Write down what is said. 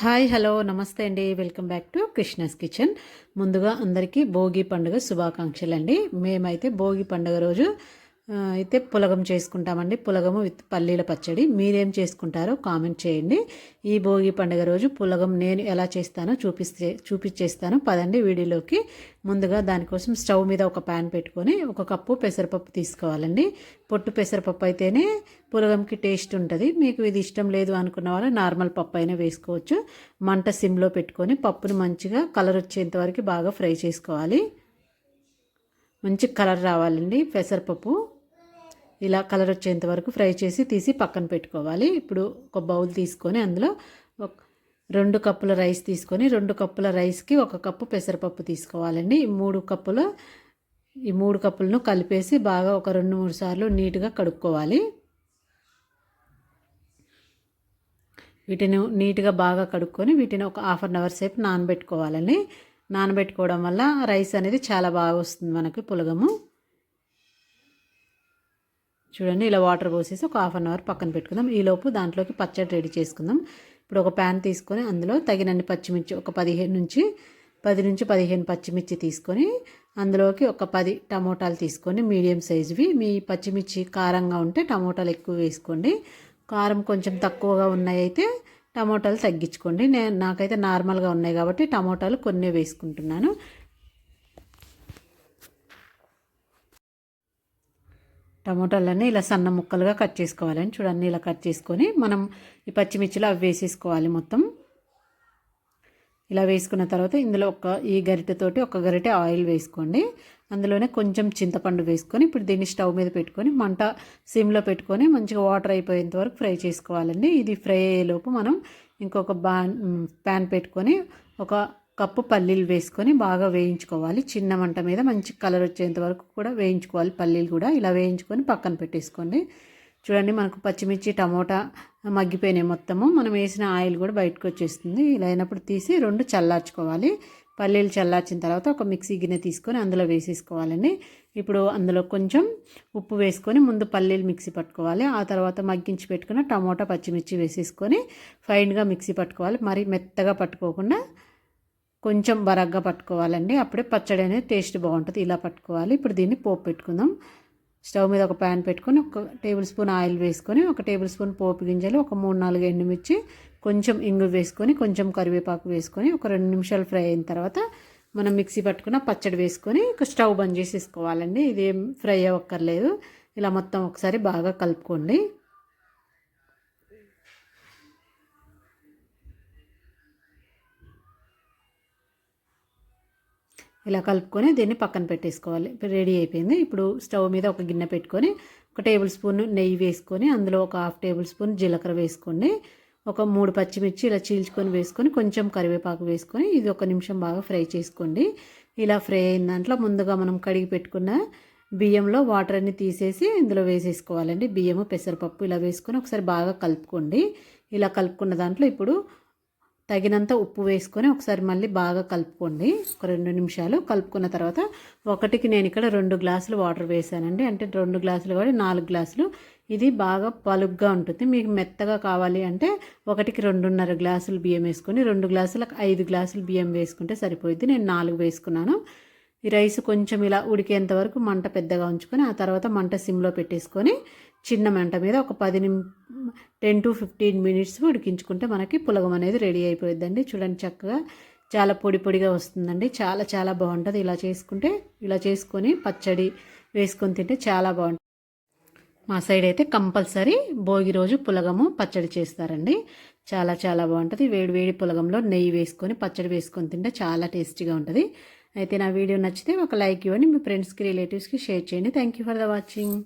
Hi hello నమస్తే అండి. Welcome back to Krishna's kitchen. ముందుగా అందరికీ భోగి పండుగ శుభాకాంక్షలు అండి మేమైతే భోగి పండుగ రోజు అయితే పులగం చేసుకుంటామండి. పులగము విత్ పల్లీల పచ్చడి. మీరేం చేసుకుంటారో కామెంట్ చేయండి. ఈ భోగి పండుగ రోజు పులగం నేను ఎలా చేస్తానో చూపిస్తే చూపించేస్తాను. పదండి వీడియోలోకి. ముందుగా దానికోసం స్టవ్ మీద ఒక ప్యాన్ పెట్టుకొని ఒక కప్పు పెసరపప్పు తీసుకోవాలండి. పొట్టు పెసరపప్పు అయితేనే పులగంకి టేస్ట్ ఉంటుంది. మీకు ఇది ఇష్టం లేదు అనుకున్న వాళ్ళు నార్మల్ పప్పు అయినా వేసుకోవచ్చు. మంట సిమ్లో పెట్టుకొని పప్పుని మంచిగా కలర్ వచ్చేంత వరకు బాగా ఫ్రై చేసుకోవాలి. మంచి కలర్ రావాలండి పెసరపప్పు. ఇలా కలర్ వచ్చేంత వరకు ఫ్రై చేసి తీసి పక్కన పెట్టుకోవాలి. ఇప్పుడు ఒక బౌల్ తీసుకొని అందులో ఒక రెండు కప్పుల రైస్ తీసుకొని రెండు కప్పుల రైస్కి ఒక కప్పు పెసరపప్పు తీసుకోవాలండి. ఈ మూడు కప్పుల ఈ మూడు కప్పులను కలిపేసి బాగా ఒక రెండు మూడు సార్లు నీట్గా కడుక్కోవాలి. వీటిని నీట్గా బాగా కడుక్కొని వీటిని ఒక హాఫ్ అన్ అవర్ సేపు నానబెట్టుకోవాలండి. నానబెట్టుకోవడం వల్ల రైస్ అనేది చాలా బాగా వస్తుంది మనకి పులగము. చూడండి ఇలా వాటర్ పోసేసి ఒక హాఫ్ అన్ అవర్ పక్కన పెట్టుకుందాం. ఈలోపు దాంట్లోకి పచ్చడి రెడీ చేసుకుందాం. ఇప్పుడు ఒక ప్యాన్ తీసుకొని అందులో తగినన్ని పచ్చిమిర్చి ఒక పదిహేను నుంచి పది నుంచి పదిహేను పచ్చిమిర్చి తీసుకొని అందులోకి ఒక పది టమోటాలు తీసుకొని మీడియం సైజువి మీ పచ్చిమిర్చి కారంగా ఉంటే టమోటాలు ఎక్కువ వేసుకోండి. కారం కొంచెం తక్కువగా ఉన్నాయి అయితే టమోటాలు తగ్గించుకోండి. నేను నాకైతే నార్మల్గా ఉన్నాయి కాబట్టి టమోటాలు కొన్ని వేసుకుంటున్నాను. టమోటాలన్నీ ఇలా సన్న ముక్కలుగా కట్ చేసుకోవాలని చూడండి ఇలా కట్ చేసుకొని మనం ఈ పచ్చిమిర్చిలో అవి వేసేసుకోవాలి మొత్తం. ఇలా వేసుకున్న తర్వాత ఇందులో ఒక ఈ గరిటెతోటి ఒక గరిటె ఆయిల్ వేసుకోండి. అందులోనే కొంచెం చింతపండు వేసుకొని ఇప్పుడు దీన్ని స్టవ్ మీద పెట్టుకొని మంట సిమ్లో పెట్టుకొని మంచిగా వాటర్ అయిపోయేంత వరకు ఫ్రై చేసుకోవాలండి. ఇది ఫ్రై అయ్యేలోపు మనం ఇంకొక బా ప్యాన్ పెట్టుకొని ఒక కప్పు పల్లీలు వేసుకొని బాగా వేయించుకోవాలి. చిన్న మంట మీద మంచి కలర్ వచ్చేంత వరకు కూడా వేయించుకోవాలి. పల్లీలు కూడా ఇలా వేయించుకొని పక్కన పెట్టేసుకోండి. చూడండి మనకు పచ్చిమిర్చి టమోటా మగ్గిపోయినాయి మొత్తము. మనం వేసిన ఆయిల్ కూడా బయటకు వచ్చేస్తుంది. ఇలా అయినప్పుడు తీసి రెండు చల్లార్చుకోవాలి. పల్లీలు చల్లార్చిన తర్వాత ఒక మిక్సీ గిన్నె తీసుకొని అందులో వేసేసుకోవాలండి. ఇప్పుడు అందులో కొంచెం ఉప్పు వేసుకొని ముందు పల్లీలు మిక్సీ పట్టుకోవాలి. ఆ తర్వాత మగ్గించి పెట్టుకున్న టమోటా పచ్చిమిర్చి వేసేసుకొని ఫైన్గా మిక్సీ పట్టుకోవాలి. మరి మెత్తగా పట్టుకోకుండా కొంచెం బరగ్గా పట్టుకోవాలండి. అప్పుడే పచ్చడి అనేది టేస్ట్ బాగుంటుంది. ఇలా పట్టుకోవాలి. ఇప్పుడు దీన్ని పోపు పెట్టుకుందాం. స్టవ్ మీద ఒక ప్యాన్ పెట్టుకొని ఒక టేబుల్ స్పూన్ ఆయిల్ వేసుకొని ఒక టేబుల్ స్పూన్ పోపు గింజలు ఒక మూడు నాలుగు ఎండుమిర్చి కొంచెం ఇంగు వేసుకొని కొంచెం కరివేపాకు వేసుకొని ఒక రెండు నిమిషాలు ఫ్రై అయిన తర్వాత మనం మిక్సీ పట్టుకున్న పచ్చడి వేసుకొని ఒక స్టవ్ బంద్ చేసేసుకోవాలండి. ఇది ఫ్రై అవ్వక్కర్లేదు. ఇలా మొత్తం ఒకసారి బాగా కలుపుకోండి. ఇలా కలుపుకొని దీన్ని పక్కన పెట్టేసుకోవాలి. ఇప్పుడు రెడీ అయిపోయింది. ఇప్పుడు స్టవ్ మీద ఒక గిన్నె పెట్టుకొని ఒక టేబుల్ స్పూన్ నెయ్యి వేసుకొని అందులో ఒక హాఫ్ టేబుల్ స్పూన్ జీలకర్ర వేసుకోండి. ఒక మూడు పచ్చిమిర్చి ఇలా చీల్చుకొని వేసుకొని కొంచెం కరివేపాకు వేసుకొని ఇది ఒక నిమిషం బాగా ఫ్రై చేసుకోండి. ఇలా ఫ్రై అయిన దాంట్లో ముందుగా మనం కడిగి పెట్టుకున్న బియ్యంలో వాటర్ అన్ని తీసేసి ఇందులో వేసేసుకోవాలండి. బియ్యము పెసరపప్పు ఇలా వేసుకొని ఒకసారి బాగా కలుపుకోండి. ఇలా కలుపుకున్న దాంట్లో ఇప్పుడు తగినంత ఉప్పు వేసుకొని ఒకసారి మళ్ళీ బాగా కలుపుకోండి. ఒక రెండు నిమిషాలు. కలుపుకున్న తర్వాత ఒకటికి నేను ఇక్కడ రెండు గ్లాసులు వాటర్ వేసానండి. అంటే రెండు గ్లాసులు కాబట్టి నాలుగు గ్లాసులు. ఇది బాగా పలుగ్గా ఉంటుంది. మీకు మెత్తగా కావాలి అంటే ఒకటికి రెండున్నర గ్లాసులు బియ్యం వేసుకొని రెండు గ్లాసులకు ఐదు గ్లాసులు బియ్యం వేసుకుంటే సరిపోయింది నేను నాలుగు వేసుకున్నాను. ఈ రైస్ కొంచెం ఇలా ఉడికేంత వరకు మంట పెద్దగా ఉంచుకొని ఆ తర్వాత మంట సిమ్లో పెట్టేసుకొని చిన్న మంట మీద ఒక పది నిమి టెన్ టు ఫిఫ్టీన్ మినిట్స్ ఉడికించుకుంటే మనకి పులగం అనేది రెడీ అయిపోయిందండి చూడండి చక్కగా చాలా పొడి పొడిగా వస్తుందండి. చాలా చాలా బాగుంటుంది. ఇలా చేసుకుంటే ఇలా చేసుకొని పచ్చడి వేసుకొని తింటే చాలా బాగుంటుంది మా సైడ్ అయితే కంపల్సరీ భోగి రోజు పులగము పచ్చడి చేస్తారండి. చాలా చాలా బాగుంటుంది. వేడి వేడి పులగంలో నెయ్యి వేసుకొని పచ్చడి వేసుకొని తింటే చాలా టేస్టీగా ఉంటుంది. అయితే నా వీడియో నచ్చితే ఒక లైక్ ఇవ్వండి. మీ ఫ్రెండ్స్కి రిలేటివ్స్కి షేర్ చేయండి. Thank you for the watching